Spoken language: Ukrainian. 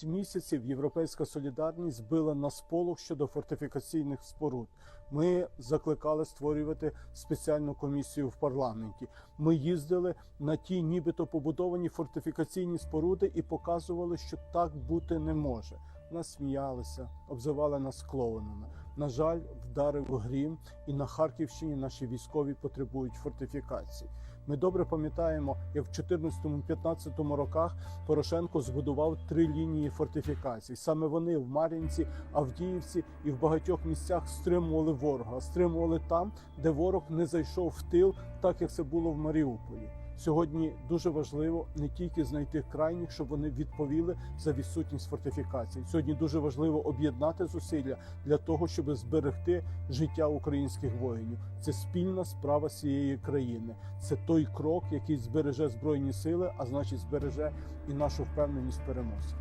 Шість місяців Європейська солідарність била на сполох щодо фортифікаційних споруд. Ми закликали створювати спеціальну комісію в парламенті. Ми їздили на ті, нібито побудовані фортифікаційні споруди, і показували, що так бути не може. Нас сміялися, обзивали нас клоунами. На жаль, вдарив грім, і на Харківщині наші військові потребують фортифікацій. Ми добре пам'ятаємо, як в 2014-2015 роках Порошенко збудував три лінії фортифікацій. Саме вони в Мар'їнці, Авдіївці і в багатьох місцях стримували ворога, стримували там, де ворог не зайшов в тил, так як це було в Маріуполі. Сьогодні дуже важливо не тільки знайти крайніх, щоб вони відповіли за відсутність фортифікацій. Сьогодні дуже важливо об'єднати зусилля для того, щоб зберегти життя українських воїнів. Це спільна справа всієї країни. Це той крок, який збереже збройні сили, а значить збереже і нашу впевненість перемозі.